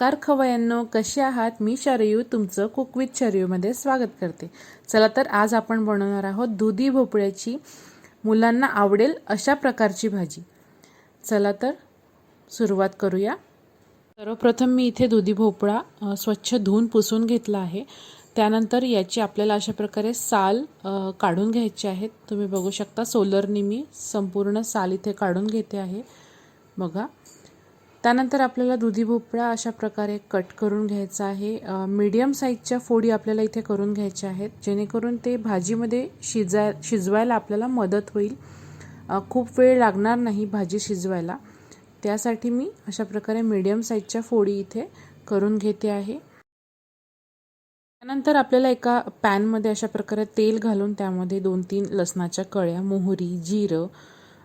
नमस्कार खवयांनो कसे आहात? मी शरयू तुमचं कुक विथ शरयूमध्ये स्वागत करते. चला तर आज आपण बनवणार आहोत दुधी भोपळ्याची मुलांना आवडेल अशा प्रकारची भाजी. चला तर सुरुवात करूया. सर्वप्रथम मी इथे दुधी भोपळा स्वच्छ धुवून पुसून घेतला आहे. त्यानंतर याची आपल्याला अशा प्रकारे साल काढून घ्यायची आहेत तुम्ही बघू शकता सोलरनी मी संपूर्ण साल इथे काढून घेते आहे. बघा. त्यानंतर आपल्याला दुधी भोपळा अशा प्रकारे कट करून घ्यायचा आहे. मीडियम साईजच्या फोडी आपल्याला इथे करून घ्यायच्या आहेत. जेणेकरून ते भाजीमध्ये शिजाय शिजवायला आपल्याला मदत होईल. खूप वेळ लागणार नाही भाजी शिजवायला. त्यासाठी मी अशा प्रकारे मीडियम साईजच्या फोडी इथे करून घेते आहे. त्यानंतर आपल्याला एका पॅनमध्ये अशा प्रकारे तेल घालून त्यामध्ये दोन तीन लसणाच्या कळ्या मोहरी जिरं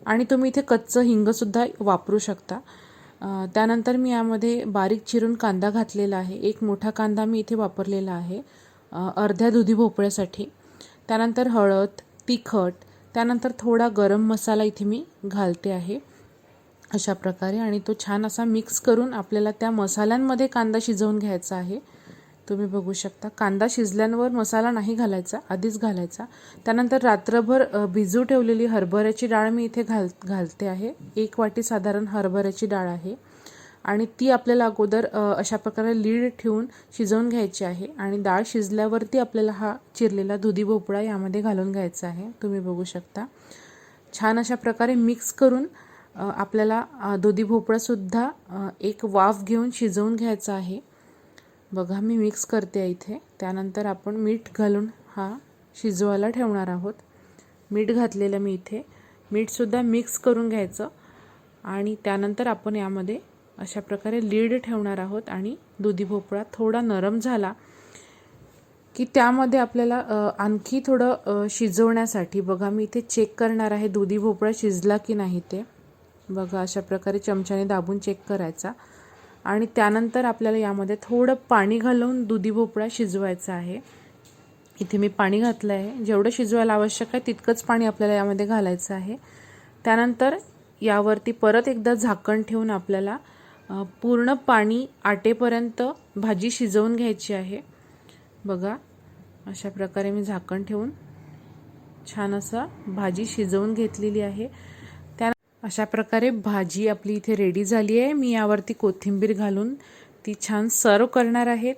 आणि तुम्ही इथे कच्चं हिंगसुद्धा वापरू शकता. त्यानंतर मी यामध्ये बारीक चिरून कांदा घातलेला आहे. एक मोठा कांदा मी इथे वापरलेला आहे अर्ध्या दुधी भोपळ्यासाठी. त्यानंतर हळद तिखट त्यानंतर थोडा गरम मसाला इथे मी घालते आहे अशा प्रकारे. आणि तो छान असा मिक्स करून आपल्याला त्या मसाल्यांमध्ये कांदा शिजवून घ्यायचा आहे. तुम्ही बघू शकता. कांदा शिजल्यावर मसाला नाही घालायचा आधीच घालायचा. त्यानंतर रात्रभर भिजू ठेवलेली हरभऱ्याची डाळ मी इथे घाल घालते आहे. एक वाटी साधारण हरभऱ्याची डाळ आहे. आणि ती आपल्याला अगोदर अशा प्रकारे लीड ठेवून शिजवून घ्यायची आहे. आणि डाळ शिजल्यावरती आपल्याला हा चिरलेला दुधी भोपळा यामध्ये घालून घ्यायचा आहे. तुम्ही बघू शकता. छान अशा प्रकारे मिक्स करून आपल्याला दुधी भोपळासुद्धा एक वाफ घेऊन शिजवून घ्यायचा आहे. बघा मी मिक्स करते आहे इथे. त्यानंतर आपण मीठ घालून हा शिजवायला ठेवणार आहोत. मीठ घातलेलं मी इथे. मीठसुद्धा मिक्स करून घ्यायचं. आणि त्यानंतर आपण यामध्ये अशा प्रकारे लीड ठेवणार आहोत आणि दुधी भोपळा थोडा नरम झाला की त्यामध्ये आपल्याला आणखी थोडं शिजवण्यासाठी बघा मी इथे चेक करणार आहे दुधी भोपळा शिजला की नाही ते. बघा अशा प्रकारे चमच्याने दाबून चेक करायचा. आणि त्यानंतर आपल्याला यामध्ये थोडं पाणी घालून दुधी भोपळा शिजवायचा आहे. इथे मी पाणी घातलं आहे जेवढं शिजवायला आवश्यक आहे तितकंच पाणी आपल्याला यामध्ये घालायचं आहे. त्यानंतर यावरती परत एकदा झाकण ठेवून आपल्याला पूर्ण पाणी आटेपर्यंत भाजी शिजवून घ्यायची आहे. बघा अशा प्रकारे मी झाकण ठेवून छान असं भाजी शिजवून घेतलेली आहे. अशा प्रकारे भाजी आपली इथे रेडी झाली आहे. मी यावरती कोथिंबीर घालून ती छान सर्व करणार आहेत.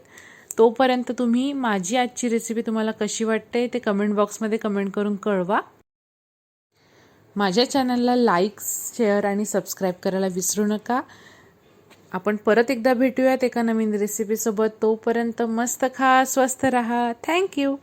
तोपर्यंत तुम्ही माझी आजची रेसिपी तुम्हाला कशी वाटते ते कमेंट बॉक्समध्ये कमेंट करून कळवा. माझ्या चॅनलला लाईक शेअर आणि सबस्क्राईब करायला विसरू नका. आपण परत एकदा भेटूयात एका नवीन रेसिपीसोबत तोपर्यंत मस्त खा स्वस्त राहा. थँक्यू